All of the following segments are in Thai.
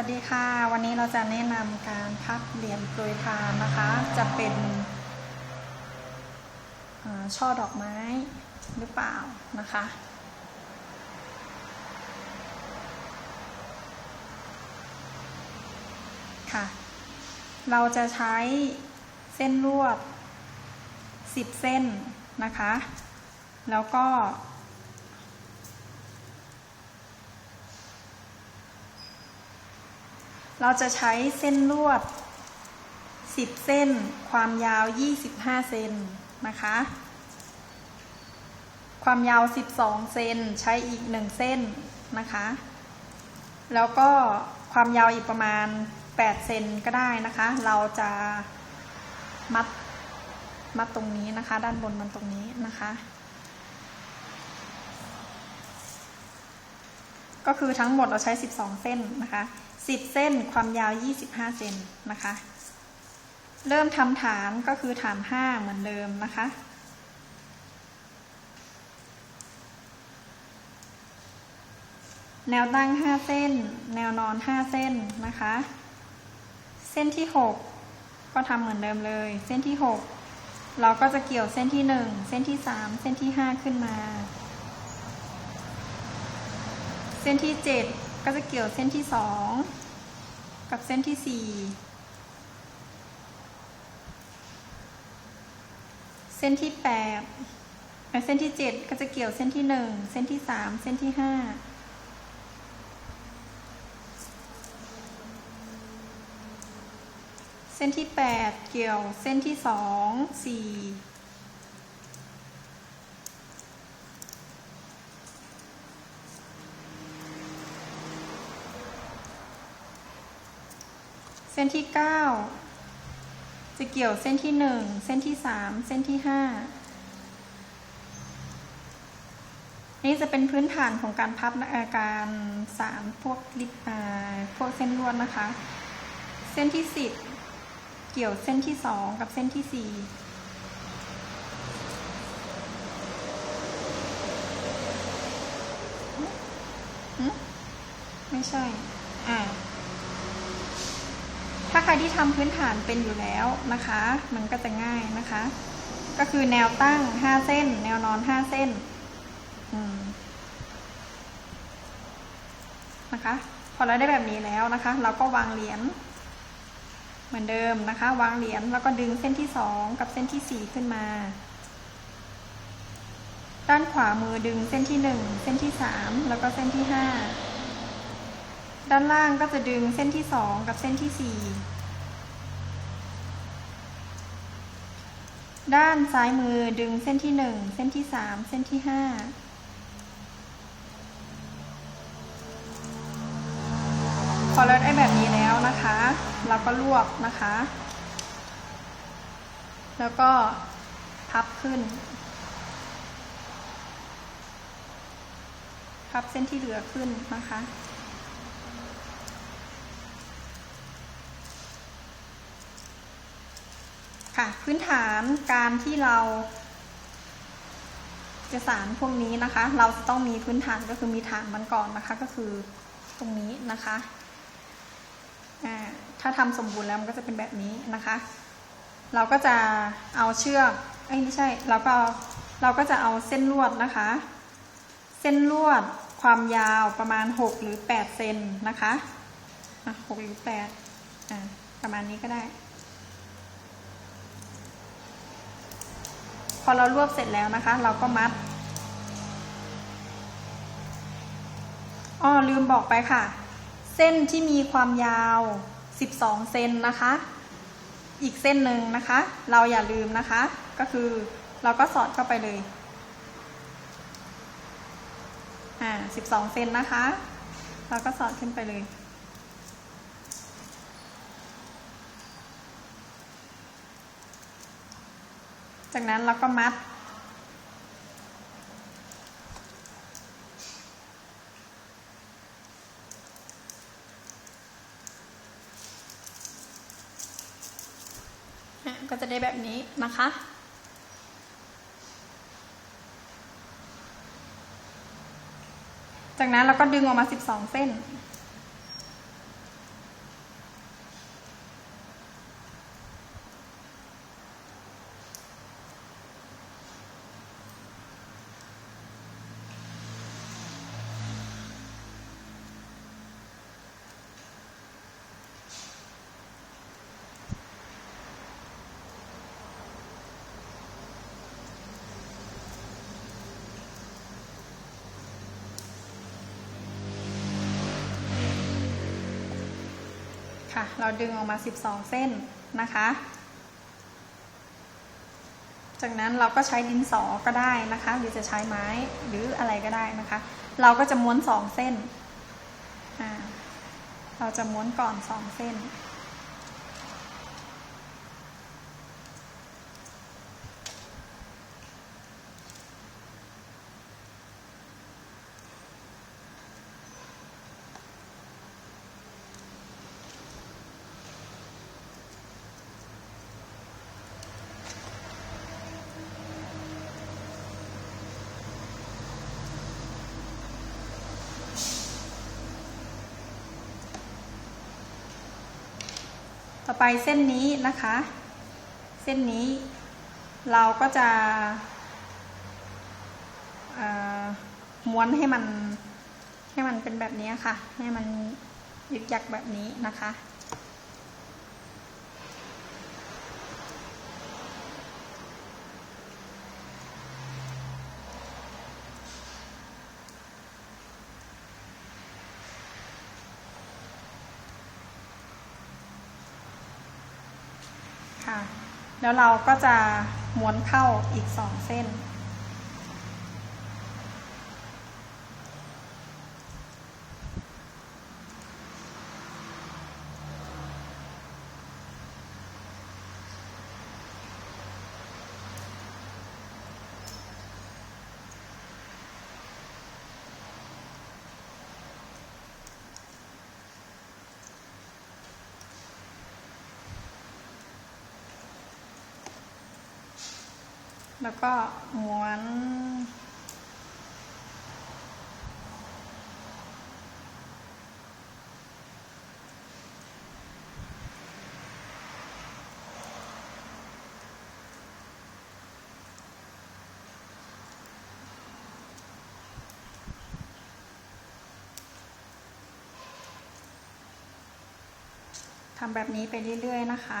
วัสดีค่ะ วันนี้เราจะแนะนำการพับเหรียญโปรยทานนะคะ จะเป็นช่อดอกไม้หรือเปล่านะคะ ค่ะ เราจะใช้เส้นลวด 10 เส้นนะคะ แล้วก็ เราจะใช้เส้นลวด 10 เส้น ความยาว 25 เซนนะคะ ความยาว 12 เซนใช้อีก 1 เส้นนะคะ แล้วก็ความยาวอีกประมาณ 8 เซนก็ได้นะคะ เราจะมัดมัดตรงนี้นะคะ ด้านบนมันตรงนี้นะคะ ก็คือทั้งหมดเราใช้ 12 เส้นนะคะ 10 เส้นความยาว 25 เซนนะคะ เริ่มทำฐานก็คือฐาน 5 เหมือนเดิมนะคะ แนวตั้ง 5 เส้น แนวนอน 5 เส้นนะคะ เส้นที่ 6 ก็ทำเหมือนเดิมเลย เส้นที่ 6 เราก็จะเกี่ยวเส้นที่ 1 เส้นที่ 3 เส้นที่ 5 ขึ้นมา เส้นที่ 7 ก็จะเกี่ยวเส้นที่ 2 กับเส้นที่ 4 เส้นที่8และเส้นที่ 7 ก็จะเกี่ยวเส้นที่ 1 เส้นที่ 3 เส้นที่ 5เส้นที่ 8 เกี่ยวเส้นที่ 2 4 ส้นที่ 9 จะเกี่ยวเส้นที่ 1 เส้นที่ 3 เส้นที่ 5 นี่จะเป็นพื้นฐานของการพับอาการสารพวกลิปพวกเส้นลวดนะคะ เส้นที่ 10 เกี่ยวเส้นที่ 2 กับเส้นที่ 4ไม่ใช่ อ่า ถ้าใครที่ทำพื้นฐานเป็นอยู่แล้วนะคะ มันก็จะง่ายนะคะ ก็คือแนวตั้ง5เส้น แนวนอน5เส้นนะคะ พอเราได้แบบนี้แล้วนะคะ เราก็วางเหรียญเหมือนเดิมนะคะ วางเหรียญแล้วก็ดึงเส้นที่2กับเส้นที่4ขึ้นมา ด้านขวามือดึงเส้นที่1เส้นที่3แล้วก็เส้นที่5 ด้านล่างก็จะดึงเส้นที่2กับเส้นที่4ด้านซ้ายมือดึงเส้นที่1เส้นที่3เส้นที่5พอเราได้แบบนี้แล้วนะคะ เราก็รวบนะคะ แล้วก็พับขึ้น พับเส้นที่เหลือขึ้นนะคะ ค่ะ พื้นฐานการที่เรา จะสารพวกนี้นะคะ เราจะต้องมีพื้นฐานก็คือมีฐานมันก่อนนะคะ ก็คือตรงนี้นะคะอ่าถ้าทำสมบูรณ์แล้วมันก็จะเป็นแบบนี้นะคะ เราก็จะเอาเชือกเอ้ยไม่ใช่เราก็เราก็จะเอาเส้นลวดนะคะ เส้นลวดความยาวประมาณ 6 หรือ 8 เซนนะคะอะ6หรือ8อ่าประมาณนี้ก็ได้ พอเรารวบเสร็จแล้วนะคะ เราก็มัดอ้อลืมบอกไปค่ะ เส้นที่มีความยาว 12 เซนนะคะ อีกเส้นหนึ่งนะคะ เราอย่าลืมนะคะ ก็คือเราก็สอดเข้าไปเลย อ่า 12 เซนนะคะ เราก็สอดขึ้นไปเลย จากนั้นเราก็มัด ก็จะได้แบบนี้นะคะจากนั้นเราก็ดึงออกมา 12 เส้น ค่ะ เราดึงออกมา 12 เส้นนะคะ จากนั้นเราก็ใช้ดินสอก็ได้นะคะ หรือจะใช้ไม้หรืออะไรก็ได้นะคะ เราก็จะม้วน 2 เส้น เราจะม้วนก่อน 2 เส้น อไปเส้นนี้นะคะ เส้นนี้เราก็จะม้วนให้มันให้มันเป็นแบบนี้ค่ะ ให้มันยึกยักแบบนี้นะคะ แล้วเราก็จะม้วนเข้าอีกสองเส้น แล้วก็ม้วน ทำแบบนี้ไปเรื่อย ๆ นะคะ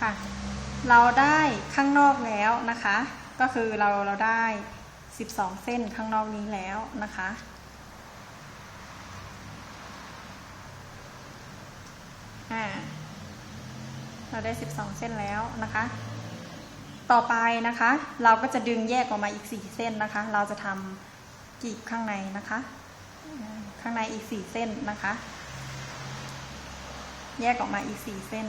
ค่ะ เราได้ข้างนอกแล้วนะคะ ก็คือเราเราได้ 12 เส้นข้างนอกนี้แล้วนะคะ อ่า เราได้ 12 เส้นแล้วนะคะ ต่อไปนะคะ เราก็จะดึงแยกออกมาอีก 4 เส้นนะคะ เราจะทำกีบข้างในนะคะ ข้างในอีก 4 เส้นนะคะ แยกออกมาอีก 4 เส้น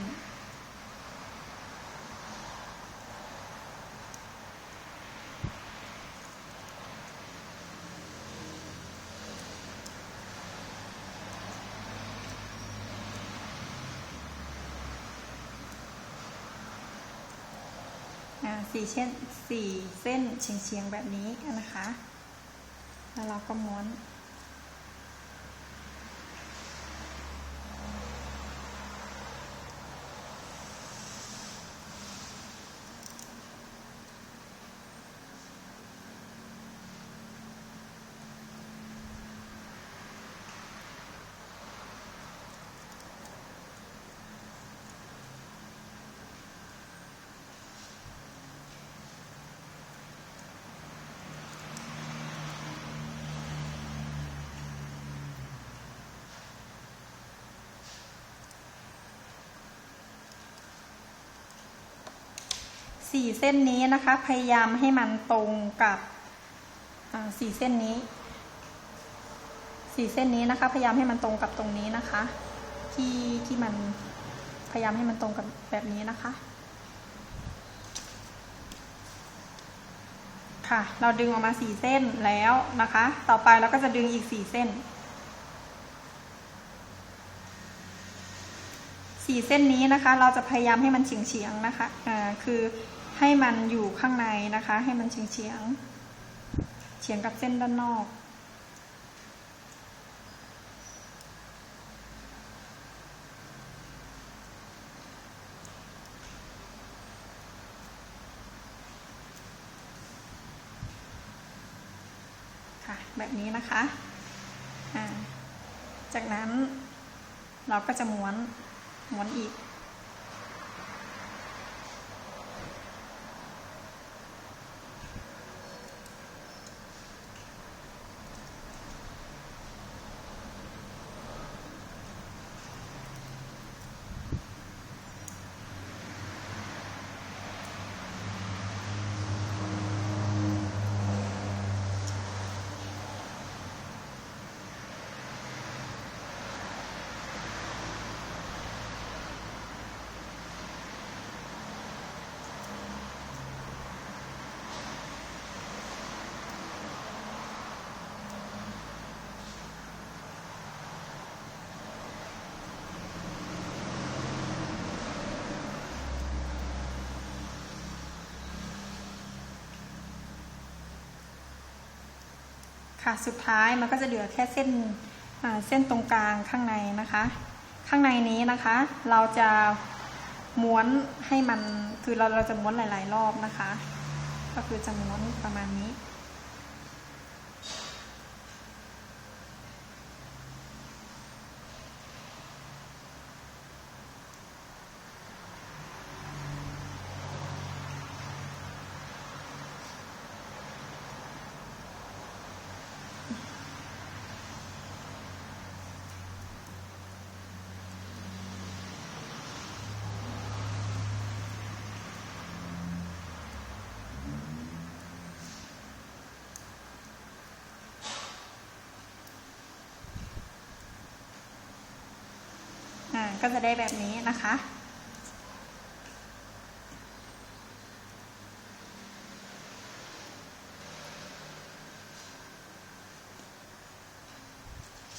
สี่เช่นสี่เส้นเฉียงเฉียงๆแบบนี้นะคะ แล้วเราก็ม้วน สี่เส้นนี้นะคะ พยายามให้มันตรงกับสี่เส้นนี้สี่เส้นนี้นะคะ พยายามให้มันตรงกับตรงนี้นะคะ ที่ที่มันพยายามให้มันตรงกับแบบนี้นะคะ ค่ะ เราดึงออกมาสี่เส้นแล้วนะคะ ต่อไปเราก็จะดึงอีกสี่เส้นสี่เส้นนี้นะคะ เราจะพยายามให้มันเฉียงเฉียงๆนะคะอ่าคือ ให้มันอยู่ข้างในนะคะ ให้มันเฉียงเฉียงเฉียงกับเส้นด้านนอก ค่ะ แบบนี้นะคะจากนั้นเราก็จะม้วนม้วนอีก ค่ะสุดท้ายมันก็จะเหลือแค่เส้นเส้นตรงกลางข้างในนะคะ ข้างในนี้นะคะ เราจะม้วนให้มันคือเราเราจะม้วนหลาย ๆ รอบนะคะ ก็คือจะม้วนประมาณนี้ ก็จะได้แบบนี้นะคะ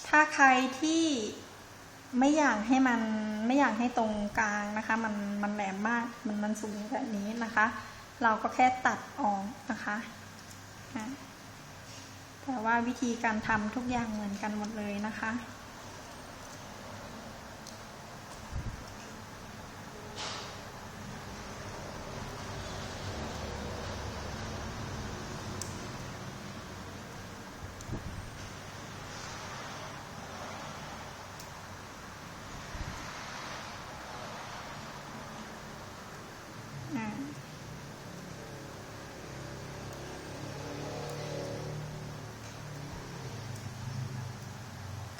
ถ้าใครที่ไม่อยากให้มันไม่อยากให้ตรงกลางนะคะ มันมันแหลมมากมันมันสูงแบบนี้นะคะ เราก็แค่ตัดออกนะคะแต่ว่าวิธีการทำทุกอย่างเหมือนกันหมดเลยนะคะ อ่า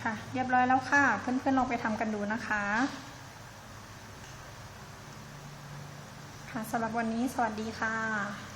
ค่ะ เรียบร้อยแล้วค่ะ เพื่อนๆลองไปทำกันดูนะคะ ค่ะสำหรับวันนี้สวัสดีค่ะ